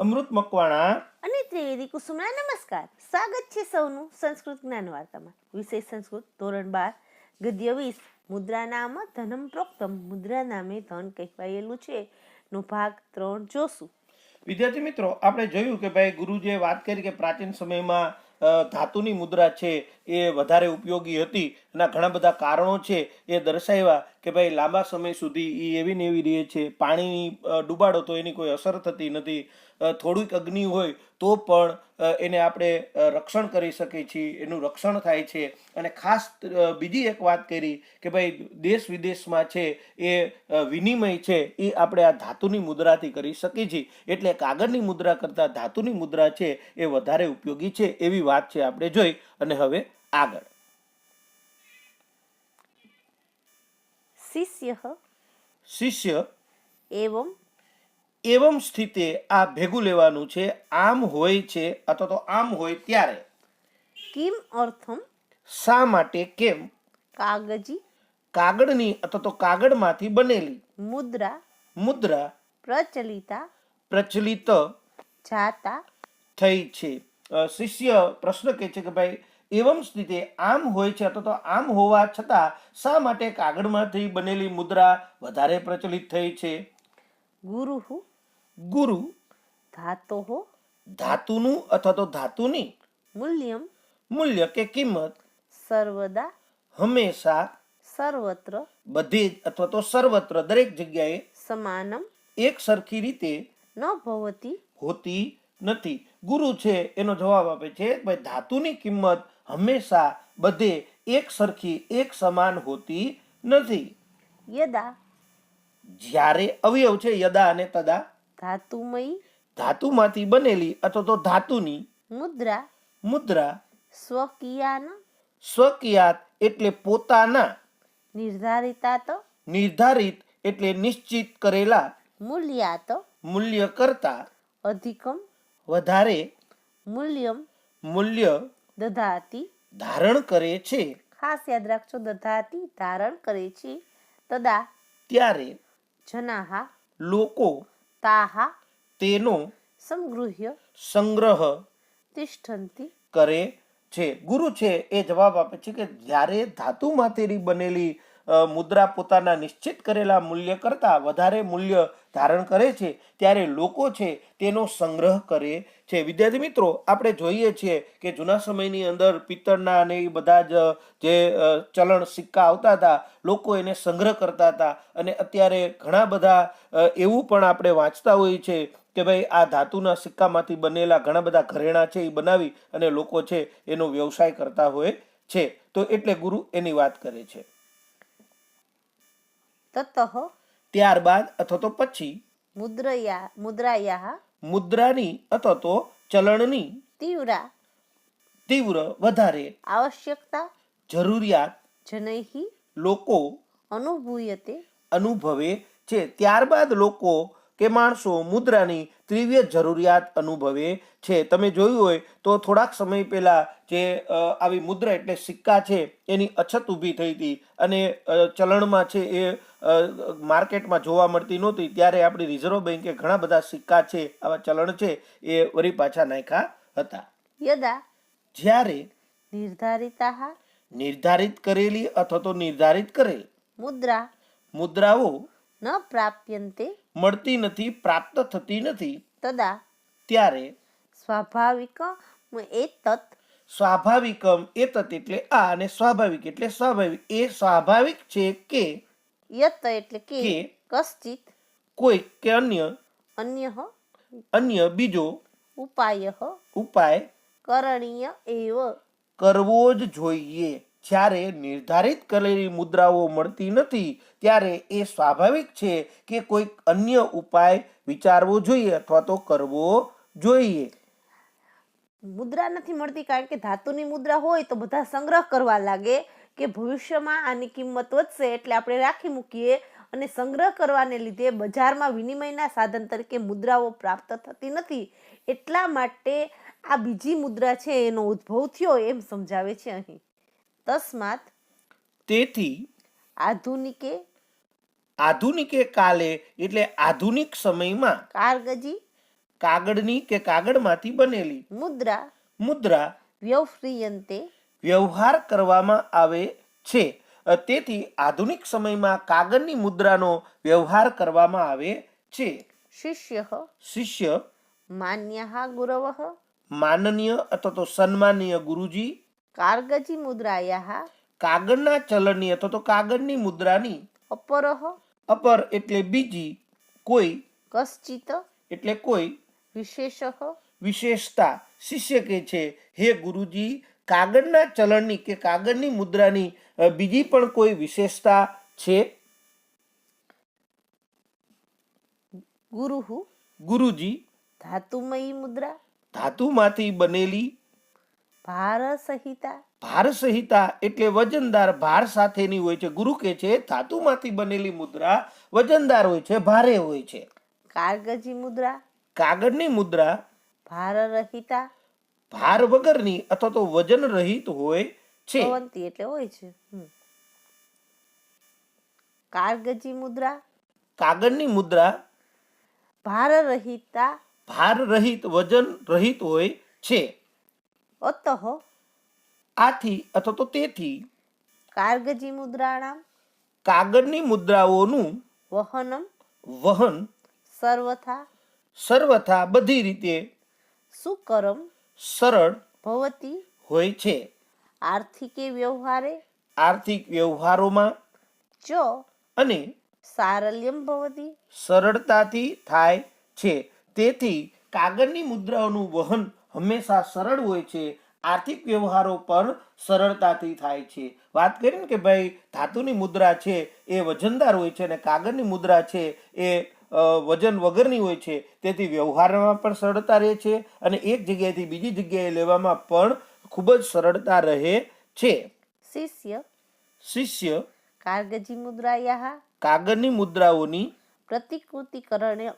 અમૃત મકવાણા. અને ત્રિવેદી કુસુમના નમસ્કાર. સ્વાગત છે સૌનું સંસ્કૃત જ્ઞાન વાર્તામાં વિષય સંસ્કૃત ધોરણ બાર ગદ્ય વીસ મુદ્રા નામ ધનમ પ્રોક્તમ. મુદ્રા નામે ધન કહેવાયેલું છે. નો ભાગ ત્રણ જોશું. વિદ્યાર્થી મિત્રો આપણે જોયું કે ભાઈ ગુરુજીએ વાત કરી કે પ્રાચીન સમયમાં ધાતુની મુદ્રા છે, એ વધારે ઉપયોગી હતી. એના ઘણા બધા કારણો છે, એ દર્શાવ્યા કે ભાઈ, લાંબા સમય સુધી એ એવી ને એવી રહે છે. પાણી ડૂબાડો તો એની કોઈ અસર થતી નથી. થોડીક અગ્નિ હોય તો પણ એને આપણે રક્ષણ કરી શકીએ છીએ. એનું રક્ષણ થાય છે. અને ખાસ બીજી એક વાત કરી કે ભાઈ, દેશ વિદેશમાં છે, એ વિનિમય છે, એ આપણે આ ધાતુની મુદ્રાથી કરી શકીએ છીએ. એટલે કાગળની મુદ્રા કરતાં ધાતુની મુદ્રા છે, એ વધારે ઉપયોગી છે, એવી વાત છે આપણે જોઈ અને હવે આગળ. શિષ્ય શિષ્ય એવમ એવમ સ્થિતે આ ભેગું લેવાનું છે આમ હોય છે અથવા તો આમ હોય ત્યારે. કિમ અર્થમ? શા માટે કેમ? કાગજી. કાગળની અથવા તો કાગળમાંથી બનેલી. મુદ્રા. મુદ્રા પ્રચલિતા. પ્રચલિત જાતા. થઈ છે. શિષ્ય પ્રશ્ન કહે છે કે ભાઈ એવમ સ્થિતિ આમ હોય છે અથવા તો આમ હોવા છતાં શા માટે કાગળમાંથી બનેલી મુદ્રા વધારે પ્રચલિત થઈ છે? ગુરુ ગુરુ ધાતો ધાતુનું અથવા તો ધાતુની મૂલ્યમ મૂલ્ય કે કિંમત સર્વદા હંમેશા સર્વત્ર બધે જ અથવા તો સર્વત્ર દરેક જગ્યાએ સમાનમ એક સરખી રીતે ન ભવતી હોતી નથી. ગુરુ છે એનો જવાબ આપે છે ભાઈ ધાતુની કિંમત હંમેશા બધે એક સરખી એક સમાન હોતી નથી. યદા. જ્યારે અવયવ છે યદા અને તદા. ધાતુમય. ધાતુમાંથી બનેલી અથવા તો ધાતુની મુદ્રા. મુદ્રા. સ્વકીયાન. સ્વકિયાત એટલે પોતાના. નિર્ધારિતાત. નિર્ધારિત એટલે નિશ્ચિત કરેલા. મૂલ્યાત. મૂલ્ય કરતા. અધિકમ. વધારે મૂલ્યમ મૂલ્ય દધાતી ધારણ કરે છે. ખાસ યાદ રાખજો દધાતી ધારણ કરે છે. તદા ત્યારે જનાહા લોકો તાહા તેનો સંગૃહ્ય સંગ્રહ તિષ્ઠંતિ કરે છે. ગુરુ છે એ જવાબ આપે છે કે જ્યારે ધાતુ માતેરી બનેલી મુદ્રા પોતાના નિશ્ચિત કરેલા મૂલ્ય કરતાં વધારે મૂલ્ય ધારણ કરે છે, ત્યારે લોકો છે તેનો સંગ્રહ કરે છે. વિદ્યાર્થી મિત્રો, આપણે જોઈએ છીએ કે જૂના સમયની અંદર પિત્તળના અને એ બધા જ, જે ચલણ સિક્કા આવતા હતા, લોકો એને સંગ્રહ કરતા હતા. અને અત્યારે ઘણા બધા એવું પણ આપણે વાંચતા હોઈએ છીએ કે ભાઈ આ ધાતુના સિક્કામાંથી બનેલા ઘણા બધા ઘરેણા છે એ બનાવી અને લોકો છે એનો વ્યવસાય કરતા હોય છે. તો એટલે ગુરુ એની વાત કરે છે. તતઃ ત્યારબાદ અથવા તો પછી મુદ્રયા મુદ્રાયા મુદ્રાની અથવા તો ચલણની તીવ્ર તીવ્ર વધારે આવશ્યકતા જરૂરિયાત જનૈઃ લોકો અનુભૂયતે અનુભવે છે. ત્યારબાદ લોકો કે માણસો મુદ્રાની તીવ્ર જરૂરિયાત અનુભવે છે. તમે જોયું હોય તો થોડાક સમય પહેલાં જે આવી મુદ્રા એટલે સિક્કા છે એની અછત ઊભી થઈ હતી અને ચલણમાં છે એ માર્કેટમાં જોવા મળતી નહોતી. ત્યારે આપણી રિઝર્વ બેન્કે ઘણા બધા સિક્કા છે આવા ચલણ છે એ વરી પાછા નાખ્યા હતા. યદા. જ્યારે નિર્ધારિતા નિર્ધારિત કરેલી અથવા તો નિર્ધારિત કરેલ મુદ્રા. મુદ્રાઓ ન પ્રાપ્યન્તે મળતી નથી પ્રાપ્ત થતી નથી તદા ત્યારે સ્વાભાવિક એતત સ્વાભાવિકમ એતત એટલે આ અને સ્વાભાવિક એટલે સ્વાભાવિક. એ સ્વાભાવિક છે કે યત એટલે કે કે કશ્ચિત. કોઈ કે અન્ય અન્ય અન્ય બીજો ઉપાય ઉપાય કરણીય એવ. કરવો જ જોઈએ. જ્યારે નિર્ધારિત કરેલી મુદ્રાઓ મળતી નથી, ત્યારે એ સ્વાભાવિક છે કે કોઈક અન્ય ઉપાય વિચારવો જોઈએ અથવા તો કરવો જોઈએ. મુદ્રા નથી મળતી કારણ કે ધાતુની મુદ્રા હોય તો બધા સંગ્રહ કરવા લાગે કે ભવિષ્યમાં આની કિંમત વધશે એટલે આપણે રાખી મૂકીએ અને સંગ્રહ કરવાને લીધે બજારમાં વિનિમયના સાધન તરીકે મુદ્રાઓ પ્રાપ્ત થતી નથી. એટલા માટે આ બીજી મુદ્રા છે એનો ઉદ્ભવ થયો એમ સમજાવે છે અહીં. તસ્માત તેથી આધુનિકે આધુનિકે કાલે એટલે આધુનિક સમયમાં કારગજી કાગળની કે કાગળમાંથી બનેલી મુદ્રા મુદ્રા વ્યવહ્રિયંતે વ્યવહાર કરવામાં આવે છે. તેથી આધુનિક સમયમાં કાગળની મુદ્રાનો વ્યવહાર કરવામાં આવે છે. શિષ્ય શિષ્ય માન્ય ગુરવ માનનીય અથવા તો સન્માનીય ગુરુજી કાર્ગજી મુદ્રાયા કાગળના ચલણની અથવા તો કાગળની મુદ્રાની અપરઃ અપર એટલે બીજી કોઈ કશ્ચિત. એટલે કોઈ વિશેષ વિશેષતા. શિષ્ય કે છે હે ગુરુજી કાગળના ચલણની કે કાગળની મુદ્રાની બીજી પણ કોઈ વિશેષતા છે? ગુરુ ગુરુજી. ધાતુમયી મુદ્રા. ધાતુમાંથી બનેલી ભાર સહિતા. ભાર સંહિતા એટલે વજનદાર ભાર સાથેની હોય છે. ગુરુ કે છે ધાતુમાંથી બનેલી મુદ્રા વજનદાર હોય છે ભારે હોય છે. કાગજી મુદ્રા. કાગળની મુદ્રા ભાર રહિતા. ભાર વગરની અથવા તો વજન રહિત હોય છે. ભવંતી એટલે હોય છે. હમ. મુદ્રા. કાગળની મુદ્રા ભાર રહિતા. ભાર રહિત વજન રહિત હોય છે. અતઃ આથી અથવા તો તેથી કારગજી મુદ્રાણામ કાગળની મુદ્રાઓનું વહનમ વહન સર્વથા સર્વથા બધી રીતે સુકરમ સરળ ભવતી હોય છે. આર્થિકે વ્યવહારે આર્થિક વ્યવહારોમાં ચ અને સારલ્યમ ભવતી સરળતાથી થાય છે. તેથી કાગળની મુદ્રાઓનું વહન હંમેશા સરળ હોય છે. આર્થિક વ્યવહારો પણ સરળતાથી થાય છે. વાત કરીને કે ભાઈ ધાતુની મુદ્રા છે એ વજનદાર હોય છે અને કાગળની મુદ્રા છે એ વજન વગરની હોય છે. તેથી વ્યવહારમાં પણ સરળતા રહે છે અને એક જગ્યાએથી બીજી જગ્યાએ લેવામાં પણ ખૂબ જ સરળતા રહે છે. શિષ્ય. શિષ્ય. કાગેજી મુદ્રા યાહા. કાગળની મુદ્રાઓની પ્રતિકૃતિ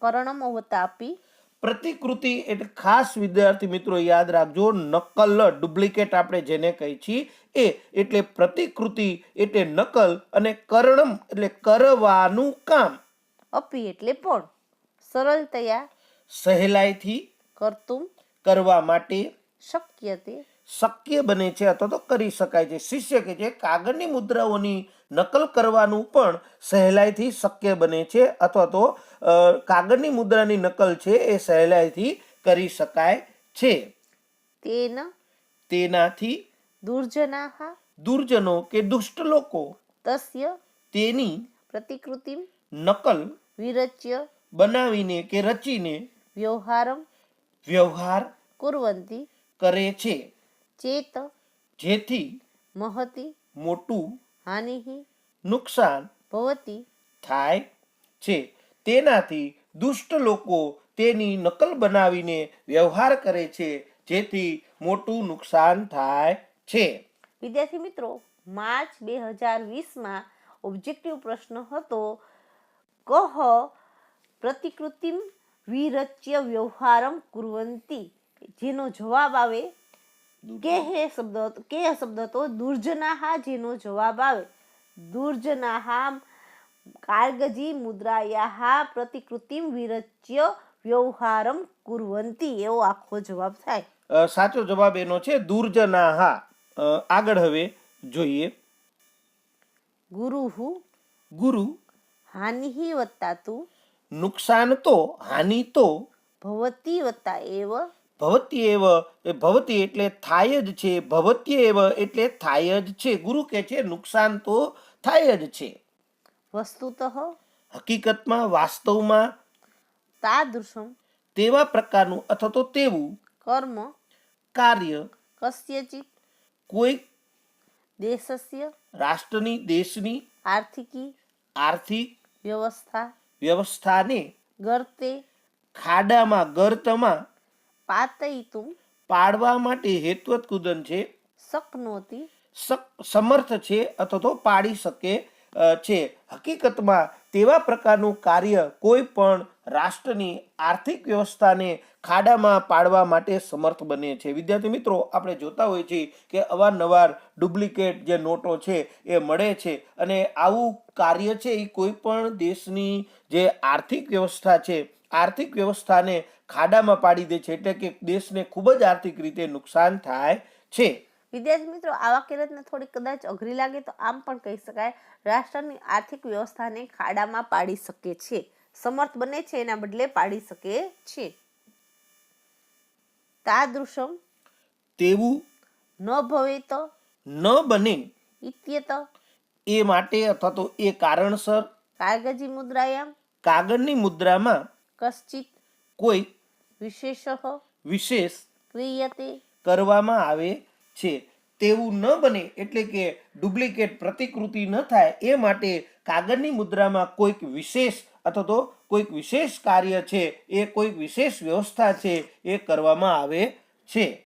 કરણમ અવતાપી પ્રતિકૃતિ એટલે ખાસ વિદ્યાર્થી મિત્રો યાદ રાખજો નકલ ડુપ્લિકેટ આપણે જેને કહીએ છીએ એ એટલે પ્રતિકૃતિ એટલે નકલ અને કરણમ એટલે કરવાનું કામ. અપી એટલે પણ સરળતયા સહેલાઈથી કરતું કરવા માટે શક્યતે શક્ય બને છે અથવા તો કરી શકાય છે. શિષ્ય કે જે કાગળની મુદ્રાઓની નકલ કરવાનું પણ સહેલાઈથી શક્ય બને છે અથવા તો કાગળની મુદ્રાની નકલ છે એ સહેલાઈથી કરી શકાય છે. તેના તેનાથી દુર્જનાઃ દુર્જનો કે દુષ્ટ લોકો તસ્ય તેની પ્રતિકૃતિ નકલ વિરચ્ય બનાવીને કે રચીને વ્યવહારમ વ્યવહાર કુરવંતી કરે છે. ચેત જેથી મહતી મોટું હાનિઃ નુકસાન ભવતી. થાય છે. તેનાથી દુષ્ટ લોકો તેની નકલ બનાવીને વ્યવહાર કરે છે જેથી મોટું નુકસાન થાય છે. વિદ્યાર્થી મિત્રો માર્ચ બે હજાર વીસમાં ઓબ્જેક્ટિવ પ્રશ્ન હતો કહ પ્રતિકૃતિમ વિરચ્ય વ્યવહારમ કુરવંતી? જેનો જવાબ આવે કે હે શબ્દ કે શબ્દ તો દુર્જનાહા જેનો જવાબ આવે. દુર્જનાહા કાર્ગજી મુદ્રાયાહા પ્રતિકૃતિમ વિરચ્ય વ્યવહારમ કુરવંતી એવો આખો જવાબ થાય. સાચો જવાબ એનો છે દુર્જનાહા. આગળ હવે જોઈએ. ગુરુહુ ગુરુ હાનિહી વત્તા તું નુકસાન તો હાનિ તો. ભવતી વત્તા એવ ભવતી એવ એ ભવતી એટલે થાય જ છે ભવતી એવ એટલે થાય જ છે. ગુરુ કે છે નુકસાન તો થાય જ છે. વસ્તુતઃ હકીકતમાં વાસ્તવમાં તાદૃશમ તેવા પ્રકારનું અથવા તો તેવું કર્મ કાર્ય કસ્યચિત કોઈ દેશસ્ય રાષ્ટ્રની દેશની આર્થિકી આર્થિક વ્યવસ્થા વ્યવસ્થાને ગર્તે ખાડામાં ગર્તમાં પાતયિતુમ પાડવા માટે હેતુવત કુદન છે. શકનોતી સમર્થ છે અથવા તો પાડી શકે છે. હકીકતમાં તેવા પ્રકારનું કાર્ય કોઈ પણ રાષ્ટ્રની આર્થિક વ્યવસ્થાને ખાડામાં પાડવા માટે સમર્થ બને છે. વિદ્યાર્થી મિત્રો આપણે જોતા હોઈએ છીએ કે અવારનવાર ડુપ્લિકેટ જે નોટો છે એ મળે છે અને આવું કાર્ય છે એ કોઈ પણ દેશની જે આર્થિક વ્યવસ્થા છે આર્થિક વ્યવસ્થાને ખાડામાં પાડી દે છે એટલે કે દેશને ખૂબ જ આર્થિક રીતે નુકસાન થાય છે. વિદ્યાર્થી મિત્રો આવા કિરતને થોડી કદાચ અઘરી લાગે તો આમ પણ કહી શકાય. રાષ્ટ્રની આર્થિક વ્યવસ્થાને ખાડામાં પાડી શકે છે. સમર્થ બને છે એના બદલે પાડી શકે છે. તાદૃશમ તેવું ન ભવે તો? ન બને. ઇત્યત એ માટે અથવા તો એ કારણસર કાગજી મુદ્રાયામ? કાગળની મુદ્રામાં કશ્ચિત કોઈ વિશેષ વિશેષ ક્રિયતે કરવામાં આવે છે. તેવું ન બને એટલે કે ડુપ્લિકેટ પ્રતિકૃતિ ન થાય એ માટે કાગળની મુદ્રામાં કોઈક વિશેષ અથવા તો કોઈક વિશેષ કાર્ય છે એ કોઈક વિશેષ વ્યવસ્થા છે એ કરવામાં આવે છે.